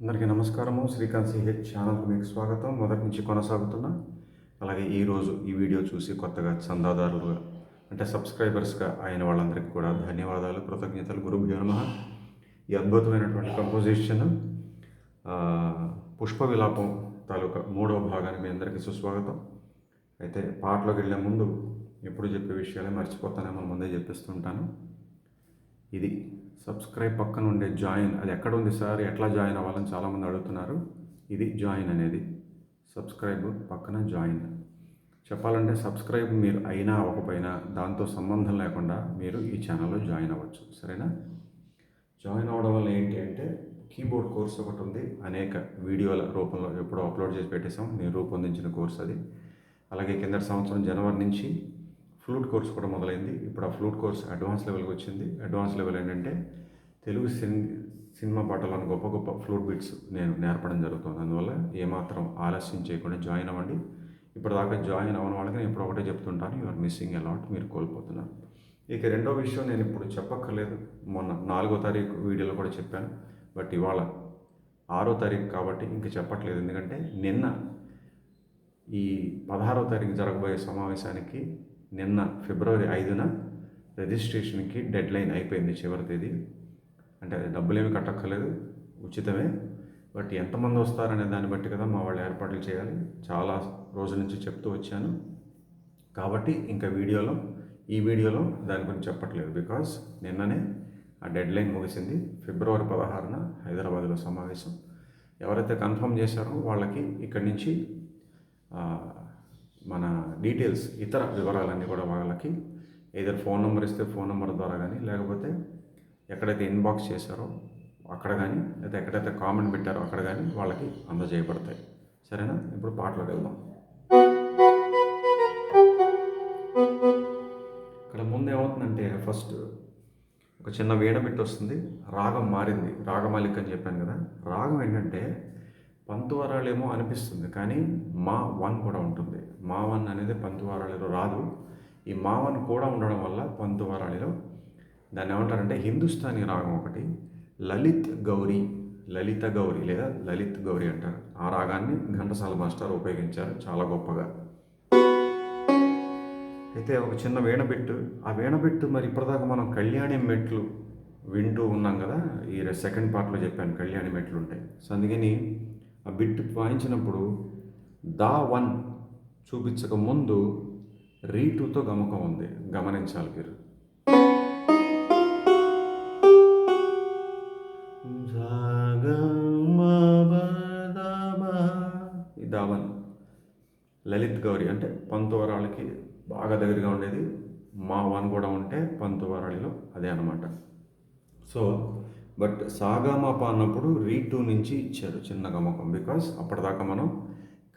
అందరికీ నమస్కారము. శ్రీకాంత్ సిహెచ్ ఛానల్కి మీకు స్వాగతం. మొదటి నుంచి కొనసాగుతున్నా అలాగే ఈరోజు ఈ వీడియో చూసి కొత్తగా చందాదారులుగా అంటే సబ్స్క్రైబర్స్గా అయిన వాళ్ళందరికీ కూడా ధన్యవాదాలు కృతజ్ఞతలు. గురుభ్యో నమ. ఈ అద్భుతమైనటువంటి కంపోజిషన్ పుష్ప విలాపం తాలూకా మూడవ భాగానికి మీ అందరికీ సుస్వాగతం. అయితే పాటలోకి వెళ్ళే ముందు ఎప్పుడు చెప్పే విషయాలే మర్చిపోతానేమో ముందే చెప్పిస్తుంటాను. ఇది సబ్స్క్రైబ్ పక్కన ఉండే జాయిన్ అది ఎక్కడ ఉంది సార్? ఎట్లా జాయిన్ అవ్వాలని చాలామంది అడుగుతున్నారు. ఇది జాయిన్ అనేది. సబ్స్క్రైబ్ పక్కన జాయిన్. చెప్పాలంటే సబ్స్క్రైబ్ మీరు అయినా అవ్వకపోయినా దాంతో సంబంధం లేకుండా మీరు ఈ ఛానల్లో జాయిన్ అవ్వచ్చు. సరేనా? జాయిన్ అవ్వడం వల్ల ఏంటి అంటే కీబోర్డ్ కోర్స్ ఒకటి ఉంది. అనేక వీడియోల రూపంలో ఎప్పుడో అప్లోడ్ చేసి పెట్టేసాం నేను రూపొందించిన కోర్స్ అది. అలాగే కిందటి సంవత్సరం జనవరి నుంచి ఫ్లూట్ కోర్స్ కూడా మొదలైంది. ఇప్పుడు ఆ ఫ్లూట్ కోర్స్ అడ్వాన్స్ లెవెల్కి వచ్చింది. అడ్వాన్స్ లెవెల్ ఏంటంటే తెలుగు సిన్ సినిమా పాటలను గొప్ప గొప్ప ఫ్లూట్ బీట్స్ నేను నేర్పడం జరుగుతుంది. అందువల్ల ఏమాత్రం ఆలస్యం చేయకుండా జాయిన్ అవ్వండి. ఇప్పటిదాకా జాయిన్ అవ్వని వాళ్ళకి నేను ఇప్పుడు ఒకటే చెప్తుంటాను. యు ఆర్ మిస్సింగ్ అలాట్ మీరు కోల్పోతున్నారు. ఇక రెండో విషయం నేను ఇప్పుడు చెప్పక్కర్లేదు. మొన్న నాలుగో తారీఖు వీడియోలో కూడా చెప్పాను. బట్ ఇవాళ ఆరో తారీఖు కాబట్టి ఇంక చెప్పట్లేదు. ఎందుకంటే నిన్న ఈ పదహారో తారీఖు జరగబోయే సమావేశానికి నిన్న ఫిబ్రవరి ఐదున రిజిస్ట్రేషన్కి డెడ్ లైన్ అయిపోయింది చివరి తేదీ. అంటే డబ్బులు ఏమి కట్టక్కర్లేదు ఉచితమే. బట్ ఎంతమంది వస్తారనే దాన్ని బట్టి కదా మా వాళ్ళు ఏర్పాట్లు చేయాలి. చాలా రోజుల నుంచి చెప్తూ వచ్చాను. కాబట్టి ఇంకా వీడియోలో ఈ వీడియోలో దాని గురించి చెప్పట్లేదు. బికాస్ నిన్ననే ఆ డెడ్ లైన్ ముగిసింది. ఫిబ్రవరి పదహారున హైదరాబాద్లో సమావేశం. ఎవరైతే కన్ఫర్మ్ చేశారో వాళ్ళకి ఇక్కడి నుంచి మన డీటెయిల్స్ ఇతర వివరాలన్నీ కూడా వాళ్ళకి ఏదైనా ఫోన్ నెంబర్ ఇస్తే ఫోన్ నెంబర్ ద్వారా కానీ లేకపోతే ఎక్కడైతే ఇన్బాక్స్ చేశారో అక్కడ కానీ లేదా ఎక్కడైతే కామెంట్ పెట్టారో అక్కడ కానీ వాళ్ళకి అందజేయబడతాయి. సరేనా? ఇప్పుడు పాటలోకి వెళ్దాం. ఇక్కడ ముందు ఏమవుతుందంటే ఫస్ట్ ఒక చిన్న వీణ వస్తుంది. రాగం మారింది. రాగమాలిక్ అని చెప్పాను కదా. రాగం ఏంటంటే పంతువారాలేమో అనిపిస్తుంది కానీ మా వన్ కూడా ఉంటుంది. మా వన్ అనేది పంతువరాళిలో రాదు. ఈ మా వన్ కూడా ఉండడం వల్ల పంతువరాళిలో దాన్ని ఏమంటారంటే హిందుస్థానీ రాగం ఒకటి లలిత్ గౌరీ లలిత గౌరీ లేదా లలిత్ గౌరీ అంటారు. ఆ రాగాన్ని ఘంటసాల మాస్టర్ ఉపయోగించారు చాలా గొప్పగా. అయితే ఒక చిన్న వీణబెట్టు ఆ వీణబెట్టు మరి ఇప్పటిదాకా మనం కళ్యాణి మెట్లు వింటూ ఉన్నాం కదా ఈ సెకండ్ పార్ట్లో చెప్పాను కళ్యాణి మెట్లు ఉంటాయి సో అందుకని ఆ బిట్ వాయించినప్పుడు దా వన్ చూపించక ముందు రీ టూతో గమకం ఉంది. గమనించాలి మీరు. ఈ దావన్ లలిత్ గౌరి అంటే పంతువరాళ్ళకి బాగా దగ్గరగా ఉండేది. మా వన్ కూడా ఉంటే పంతువరాళిలో అదే అనమాట సో బట్ సాగామాప అన్నప్పుడు రీ టూ నుంచి ఇచ్చారు చిన్న గమకం. బికాస్ అప్పటిదాకా మనం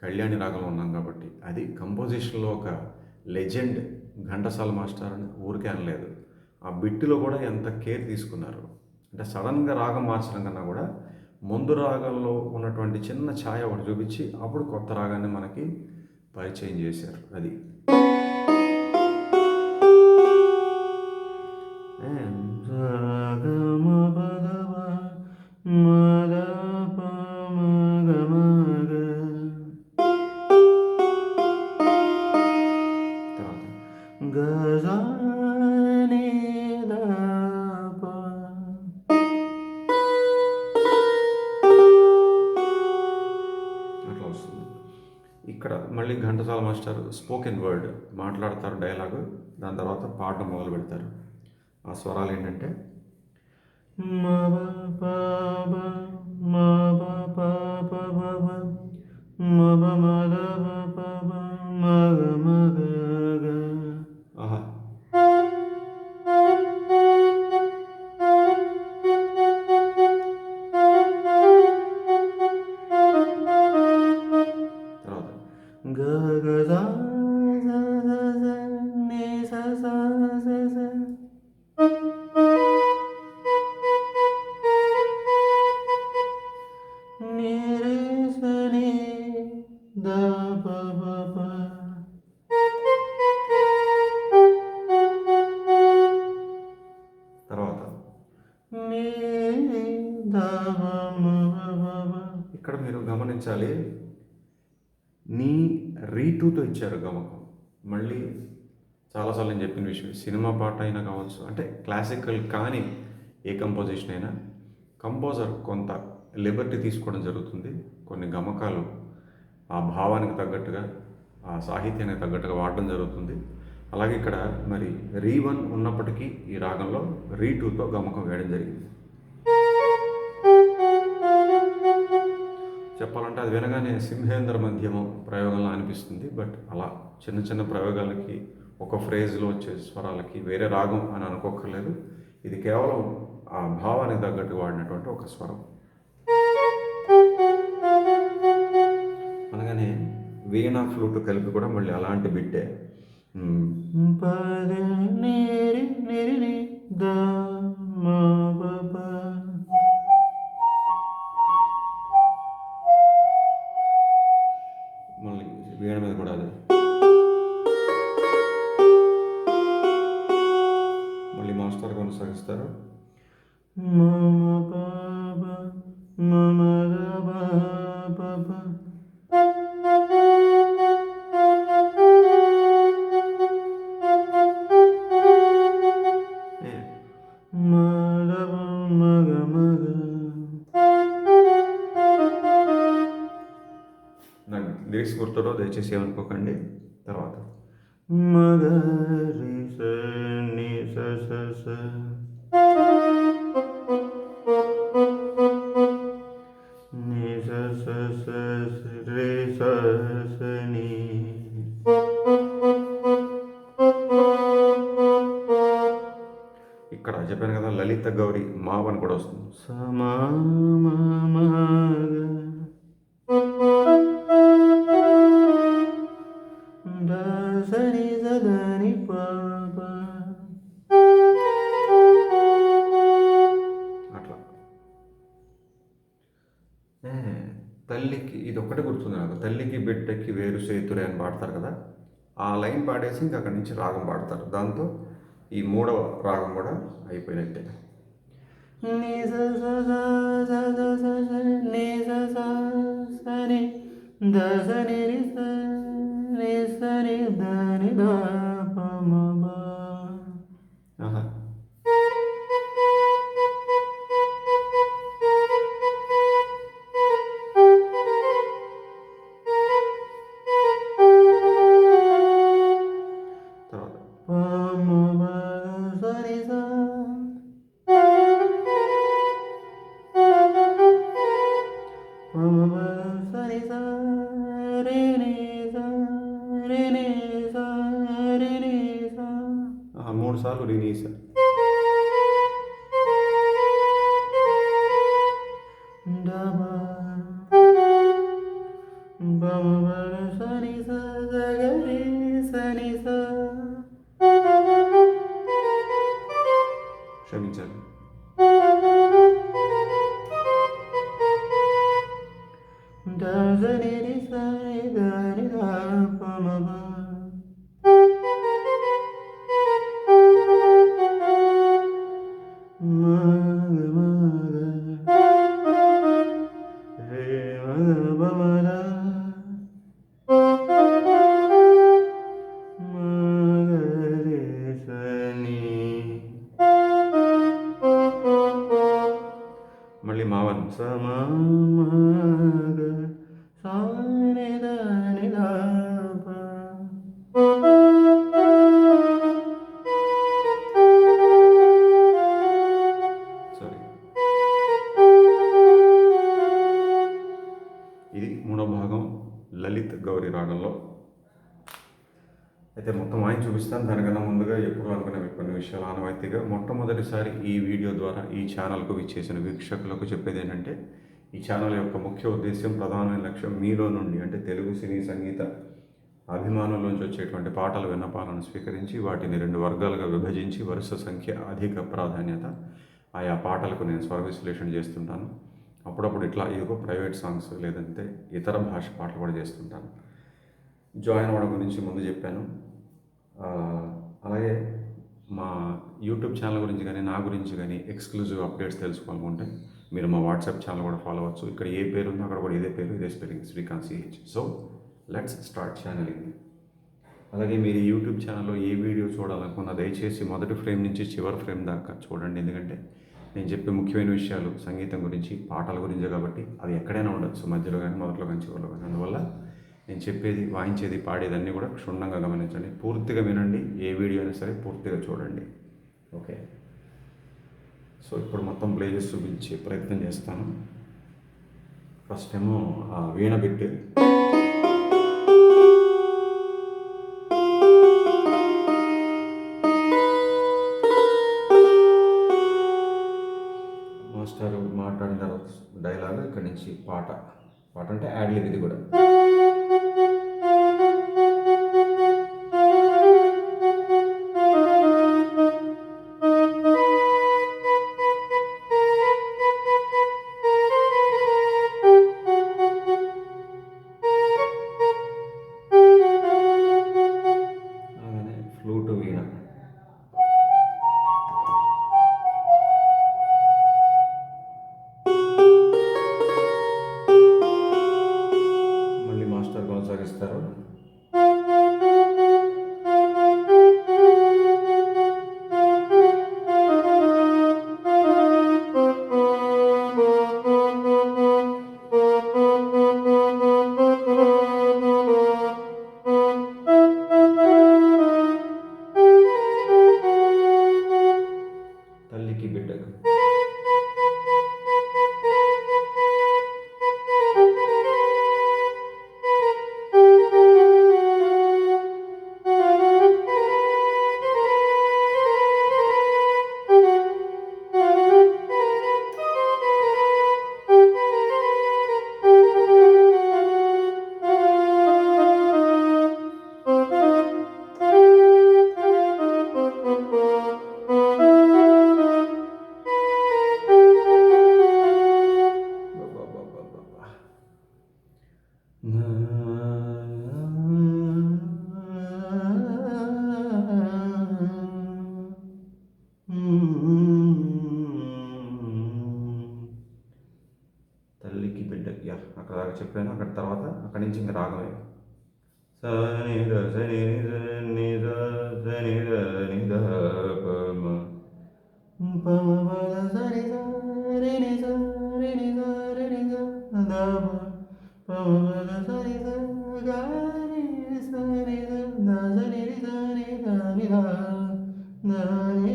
కళ్యాణి రాగంలో ఉన్నాం కాబట్టి అది కంపోజిషన్లో ఒక లెజెండ్ ఘంటసాల మాస్టర్ అని ఊరికే అనలేదు. ఆ బిట్టులో కూడా ఎంత కేర్ తీసుకున్నారు. అంటే సడన్గా రాగం మార్చడం కన్నా కూడా ముందు రాగంలో ఉన్నటువంటి చిన్న ఛాయ ఒకటి చూపించి అప్పుడు కొత్త రాగాన్ని మనకి పరిచయం చేశారు అది. మాస్టర్ స్పోకెన్ వర్డ్ మాట్లాడతారు డైలాగు దాని తర్వాత పాట మొదలు పెడతారు. ఆ స్వరాలు ఏంటంటే ఆహా తర్వాత నీ రీటూతో ఇచ్చారు గమకం. మళ్ళీ చాలాసార్లు నేను చెప్పిన విషయం సినిమా పాట అయినా కావచ్చు అంటే క్లాసికల్ కానీ ఏ కంపోజిషన్ అయినా కంపోజర్ కొంత లిబర్టీ తీసుకోవడం జరుగుతుంది. కొన్ని గమకాలు ఆ భావానికి తగ్గట్టుగా ఆ సాహిత్యానికి తగ్గట్టుగా వాడడం జరుగుతుంది. అలాగే ఇక్కడ మరి రీ వన్ ఉన్నప్పటికీ ఈ రాగంలో రీ టూతో గమకం వేయడం జరిగింది. అది వినగానే సింహేంద్ర మధ్యమం ప్రయోగంలో అనిపిస్తుంది. బట్ అలా చిన్న చిన్న ప్రయోగాలకి ఒక ఫ్రేజ్లో వచ్చే స్వరాలకి వేరే రాగం అని అనుకోకర్లేదు ఇది కేవలం ఆ భావానికి తగ్గట్టు వాడినటువంటి ఒక స్వరం. అనగానే వీణ ఫ్లూట్ కలిపి కూడా మళ్ళీ అలాంటి బిట్టే. దా నిరి లిరిక్స్ గుర్తుడో దయచేసి ఏమనుకోకండి. తర్వాత. స ని ఇక్కడ చెప్పాను కదా లలిత గౌరి మావని కూడా వస్తుంది. సమా తల్లికి బిడ్డకి వేరు సేతురే అని పాడతారు కదా ఆ లైన్ పాడేసి ఇంక అక్కడి నుంచి రాగం పాడతారు దాంతో ఈ మూడవ రాగం కూడా అయిపోయినట్టే ని స స స సని సగరి ఈ రాగంలో. అయితే మొత్తం ఆయన చూపిస్తాను. దానికన్నా ముందుగా ఎప్పుడు అనుకునే కొన్ని విషయాలు ఆనవాయితీగా. మొట్టమొదటిసారి ఈ వీడియో ద్వారా ఈ ఛానల్కు విచ్చేసిన వీక్షకులకు చెప్పేది ఏంటంటే ఈ ఛానల్ యొక్క ముఖ్య ఉద్దేశం ప్రధాన లక్ష్యం మీలో నుండి అంటే తెలుగు సినీ సంగీత అభిమానుల్లోంచి వచ్చేటువంటి పాటల విన్నపాలను స్వీకరించి వాటిని రెండు వర్గాలుగా విభజించి వరుస సంఖ్య అధిక ప్రాధాన్యత ఆయా పాటలకు నేను స్వర విశ్లేషణ చేస్తుంటాను. అప్పుడప్పుడు ఇట్లా ఇదిగో ప్రైవేట్ సాంగ్స్ లేదంటే ఇతర భాష పాటలు కూడా చేస్తుంటాను. జాయిన్ అవ్వడం గురించి ముందు చెప్పాను. అలాగే మా యూట్యూబ్ ఛానల్ గురించి కానీ నా గురించి కానీ ఎక్స్క్లూజివ్ అప్డేట్స్ తెలుసుకోవాలనుకుంటే మీరు మా వాట్సాప్ ఛానల్ కూడా ఫాలో అవ్వచ్చు. ఇక్కడ ఏ పేరు ఉందో అక్కడ కూడా ఇదే పేరు ఇదే spelling Srikanth CH so let's start channeling. అలాగే మీరు యూట్యూబ్ ఛానల్లో ఏ వీడియో చూడాలనుకున్నా దయచేసి మొదటి ఫ్రేమ్ నుంచి చివరి ఫ్రేమ్ దాకా చూడండి. ఎందుకంటే నేను చెప్పే ముఖ్యమైన విషయాలు సంగీతం గురించి పాటల గురించే కాబట్టి అది ఎక్కడైనా ఉండొచ్చు మధ్యలో కానీ మొదట్లో కానీ చివరిలో కానీ. అందువల్ల నేను చెప్పేది వాయించేది పాడేది అన్నీ కూడా క్షుణ్ణంగా గమనించండి. పూర్తిగా వినండి ఏ వీడియో అయినా సరే పూర్తిగా చూడండి. ఓకే? సో ఇప్పుడు మొత్తం ప్లే చేసి చూపించే ప్రయత్నం చేస్తాను. ఫస్ట్ ఏమో ఆ వీణ బిట్ మాస్టర్ మాట్లాడిన తర్వాత డైలాగ్ ఇక్కడి నుంచి పాట. పాట అంటే యాడ్లిబ్ ఇది కూడా. చెప్పాను అక్కడ తర్వాత అక్కడి నుంచి ఇంకా రాగమే సని ద సని ద ని ద సని ద ని ద పమ పమ పద సని ద రి ని ద పమ పద సని ద గ రి సని సని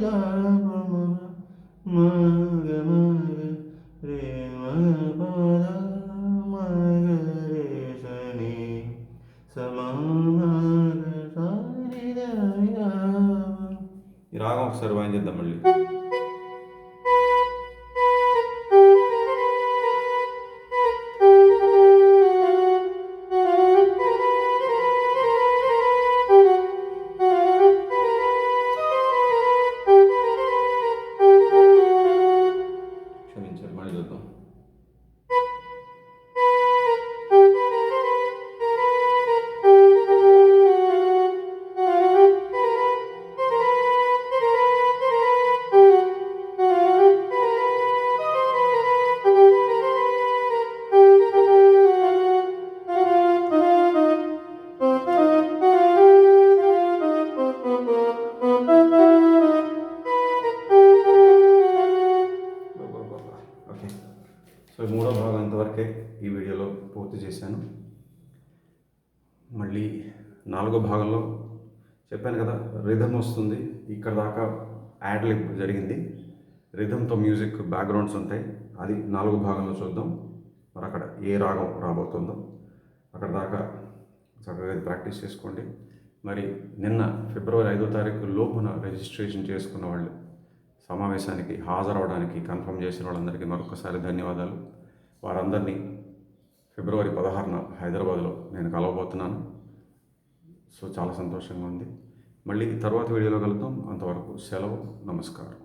చెప్పాను కదా రిధమ్ వస్తుంది. ఇక్కడ దాకా యాడ్ లిప్ జరిగింది. రిథమ్తో మ్యూజిక్ బ్యాక్గ్రౌండ్స్ ఉంటాయి. అది నాలుగు భాగంలో చూద్దాం. మరి అక్కడ ఏ రాగం రాబోతుందో. అక్కడ దాకా చక్కగా ప్రాక్టీస్ చేసుకోండి. మరి నిన్న ఫిబ్రవరి ఐదో తారీఖు లోపున రిజిస్ట్రేషన్ చేసుకున్న వాళ్ళు సమావేశానికి హాజరవడానికి కన్ఫర్మ్ చేసిన వాళ్ళందరికీ మరొకసారి ధన్యవాదాలు. వారందరినీ ఫిబ్రవరి పదహారున హైదరాబాద్లో నేను కలవబోతున్నాను. సో చాలా సంతోషంగా ఉంది. మళ్ళీ తర్వాత వీడియోలో కలుద్దాం. అంతవరకు సెలవు నమస్కారం.